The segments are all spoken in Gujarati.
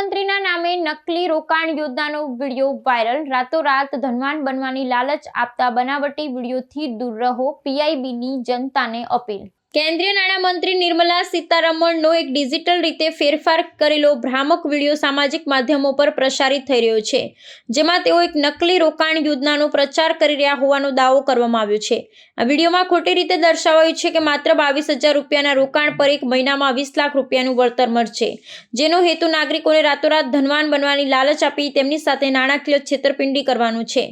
નાણામંત્રીના નામે નકલી રોકાણ યોજનાનો વીડિયો વાયરલ. રાતોરાત ધનવાન બનવાની લાલચ આપતા બનાવટી વિડીયોથી દૂર રહો. પીઆઈબીની જનતાને અપીલ. કેન્દ્રીય નાણામંત્રી નિર્મલા સીતારમણનો એક ડિજિટલ રીતે ફેરફાર કરેલો ભ્રામક વીડિયો સામાજિક માધ્યમો પર પ્રસારિત થઈ રહ્યો છે, જેમાં તેઓ એક નકલી રોકાણ યોજનાનો પ્રચાર કરી રહ્યા હોવાનો દાવો કરવામાં આવ્યો છે. આ વિડીયોમાં ખોટી રીતે દર્શાવાયું છે કે માત્ર બાવીસ હજાર રૂપિયાના રોકાણ પર એક મહિનામાં વીસ લાખ રૂપિયાનું વળતર મળશે, જેનો હેતુ નાગરિકોને રાતોરાત ધનવાન બનવાની લાલચ આપી તેમની સાથે નાણાકીય છેતરપિંડી કરવાનું છે.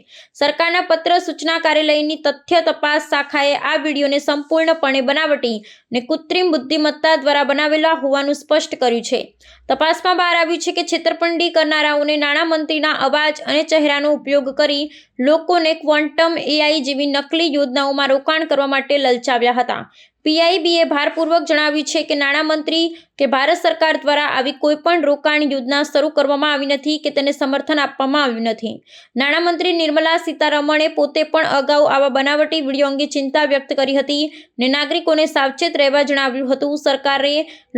સરકારના પત્ર સૂચના કાર્યાલયની તથ્ય તપાસ શાખાએ આ વિડીયોને સંપૂર્ણપણે બનાવટી ને કૃત્રિમ બુદ્ધિમત્તા દ્વારા બનાવેલા હોવાનું સ્પષ્ટ કર્યું છે. તપાસમાં બહાર આવ્યું છે કે છેતરપિંડી કરનારાઓને નાણામંત્રીના અવાજ અને ચહેરાનો ઉપયોગ કરી લોકોને ક્વોન્ટમ એઆઈ જેવી નકલી યોજનાઓમાં રોકાણ કરવા માટે લલચાવ્યા હતા. પીઆઈબીએ ભારપૂર્વક જણાવ્યું છે કે નાણામંત્રી કે ભારત સરકાર દ્વારા આવી કોઈપણ રોકાણ યોજના શરૂ કરવામાં આવી નથી કે તેને સમર્થન આપવામાં આવ્યું નથી. નાણામંત્રી નિર્મલા સીતારમણે પોતે પણ અગાઉ આવા બનાવટી વીડિયો અંગે ચિંતા વ્યક્ત કરી હતી ને નાગરિકોને સાવચેત રહેવા જણાવ્યું હતું. સરકારે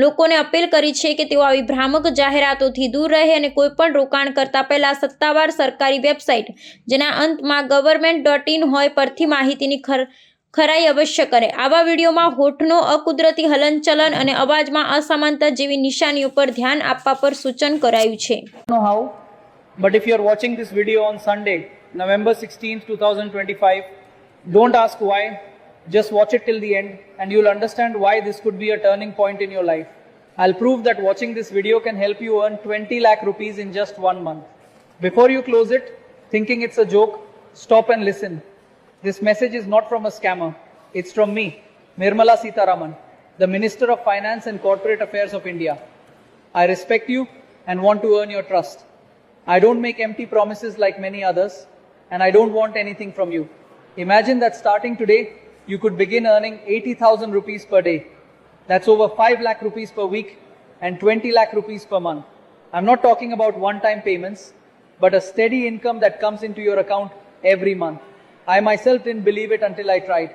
લોકોને અપીલ કરી છે કે તેઓ આવી ભ્રામક જાહેરાતોથી દૂર રહે અને કોઈપણ રોકાણ કરતા પહેલાં સત્તાવાર સરકારી વેબસાઇટ, જેના અંતમાં ગવર્મેન્ટ ડોટ ઇન હોય, પરથી માહિતીની ખર ખરાઈ અવશ્ય કરે આવા વિડીયોમાં હોઠનો અકુદરતી હલનચલન અને અવાજમાં અસમાનતા જેવી નિશાનીઓ પર ધ્યાન આપવા પર સૂચન કરાયું છે know how, but if you're watching this video on Sunday, November 16th, 2025, don't ask why, just watch it till the end and you'll understand why this could be a turning point in your life. I'll prove that watching this video can help you earn 20 lakh rupees in just one month. Before you close it, thinking it's a joke, stop and listen. This message is not from a scammer, it's from me, Nirmala Sitaraman, the Minister of Finance and Corporate Affairs of India. I respect you and want to earn your trust. I don't make empty promises like many others, and I don't want anything from you. Imagine that starting today, you could begin earning 80,000 rupees per day. That's over 5 lakh rupees per week and 20 lakh rupees per month. I'm not talking about one time payments, but a steady income that comes into your account every month. I myself didn't believe it until I tried.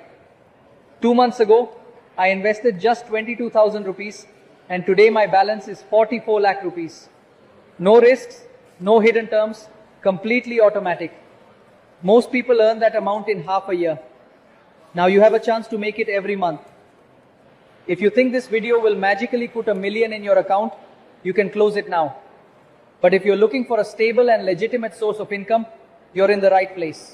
Two months ago, I invested just 22,000 rupees, and today my balance is 44 lakh rupees. No risks, no hidden terms, completely automatic. Most people earn that amount in half a year. Now you have a chance to make it every month. If you think this video will magically put a million in your account, you can close it now. But if you're looking for a stable and legitimate source of income, you're in the right place.